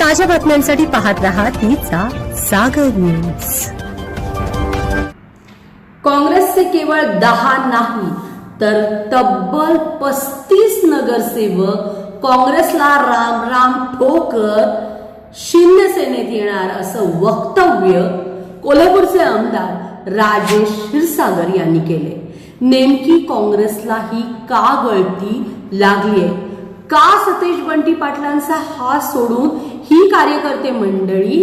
ताज्या बातम्यांसाठी पाहत रहा तीचा सागर न्यूज काँग्रेसचे केवळ दहा नाही तर तब्बल पस्तीस नगरसेवक काँग्रेसला राम राम ठोकर शिंदेसेनेत येणार असं वक्तव्य कोल्हापूरचे आमदार राजेश क्षीरसागर यांनी केले नेमकी काँग्रेसला ही का गळती लागलीये? का सतेज बंटी पाटलांचा हा सोडून ही कार्यकर्ते मंडळी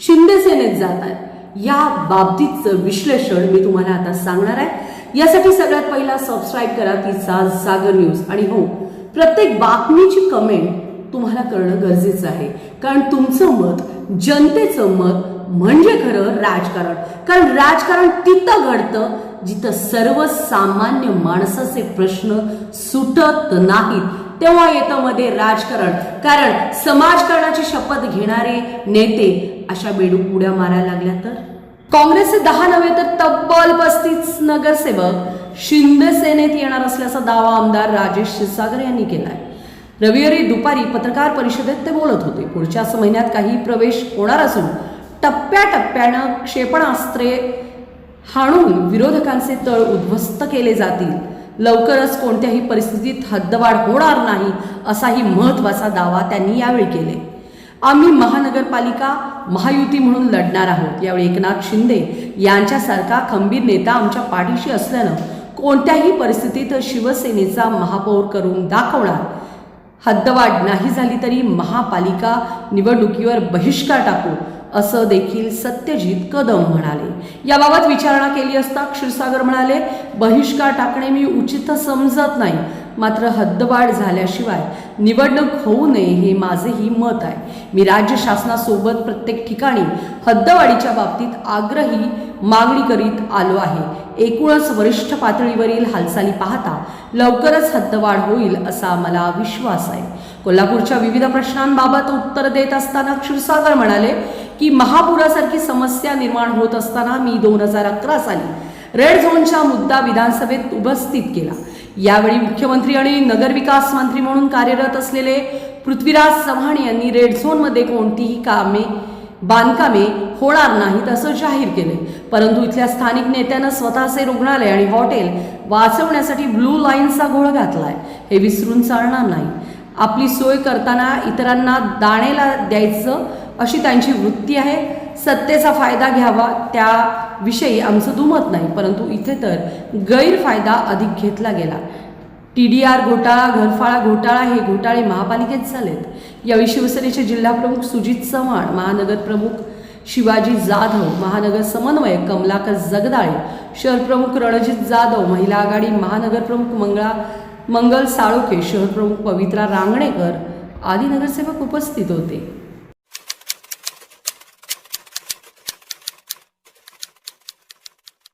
शिंदे सेनेत जातात या बाबतीतचं विश्लेषण मी तुम्हाला आता सांगणार आहे. यासाठी सगळ्यात पहिला सबस्क्राईब करा तिचा सागर न्यूज आणि हो प्रत्येक बातमीची कमेंट तुम्हाला करणं गरजेचं आहे. कारण तुमचं मत जनतेचं मत म्हणजे खरं राजकारण. कारण राजकारण तिथं घडतं जिथं सर्वसामान्य माणसाचे प्रश्न सुटत नाहीत. तेव्हा येतं मध्ये राजकारण. कारण समाजकारणाची शपथ घेणारे नेते अशा बेडूक उड्या मारायला लागल्या तर? काँग्रेसचे दहा नव्हे तर तब्बल पस्तीस नगरसेवक शिंदे सेनेत येणार असल्याचा दावा आमदार राजेश क्षीरसागर यांनी केलाय. रविवारी दुपारी पत्रकार परिषदेत ते बोलत होते. पुढच्याच महिन्यात काही प्रवेश होणार असून टप्प्याटप्प्यानं क्षेपणास्त्रे हाणून विरोधकांचे तळ उद्ध्वस्त केले जातील. लवकरच कोणत्याही परिस्थितीत हद्दवाढ होणार नाही असाही महत्त्वाचा दावा त्यांनी यावेळी केले. आम्ही महानगरपालिका महायुती म्हणून लढणार आहोत यावेळी एकनाथ शिंदे यांच्यासारखा खंबीर नेता आमच्या पाठीशी असल्यानं कोणत्याही परिस्थितीत शिवसेनेचा महापौर करून दाखवणार हद्दवाढ नाही झाली तरी महापालिका निवडणुकीवर बहिष्कार टाकू असं देखील सत्यजित कदम म्हणाले. याबाबत विचारणा केली असता क्षीरसागर म्हणाले बहिष्कार टाकणे मी उचित समजत नाही. मात्र हद्दवाढ झाल्याशिवाय निवडणूक होऊ नये हे माझेही मत आहे. मी राज्य शासनासोबत प्रत्येक ठिकाणी हद्दवाढीच्या बाबतीत आग्रही मागणी करीत आलो आहे. एकूणच वरिष्ठ पातळीवरील हालचाली पाहता लवकरच हद्दवाढ होईल असा मला विश्वास आहे. कोल्हापूरच्या विविध प्रश्नांबाबत उत्तर देत असताना क्षीरसागर म्हणाले की महापुरासारखी समस्या निर्माण होत असताना मी दोन हजार अकरा साली रेड झोनचा मुद्दा विधानसभेत उपस्थित केला. यावेळी मुख्यमंत्री आणि नगरविकास मंत्री म्हणून कार्यरत असलेले पृथ्वीराज चव्हाण यांनी रेड झोनमध्ये कोणतीही कामे बांधकामे होणार नाहीत असं जाहीर केले परंतु इथल्या स्थानिक नेत्यानं स्वतःचे रुग्णालय आणि हॉटेल वाचवण्यासाठी ब्लू लाईनचा घोळ घातलाय. हे विसरून चालणार नाही. आपली सोय करताना इतरांना दाणेला द्यायचं अशी त्यांची वृत्ती आहे. सत्तेचा फायदा घ्यावा त्याविषयी आमचं दुमत नाही. परंतु इथे तर गैरफायदा अधिक घेतला गेला. टी डी आर घोटाळा घरफाळा घोटाळा हे घोटाळे महापालिकेत झालेत. यावेळी शिवसेनेचे जिल्हाप्रमुख सुजित चव्हाण महानगर प्रमुख शिवाजी जाधव महानगर समन्वयक कमलाकर जगदाळे शहर प्रमुख रणजित जाधव महिला आघाडी महानगर प्रमुख मंगळा मंगल साळोखे शहर प्रमुख पवित्रा रांगणेकर आदी नगरसेवक उपस्थित होते.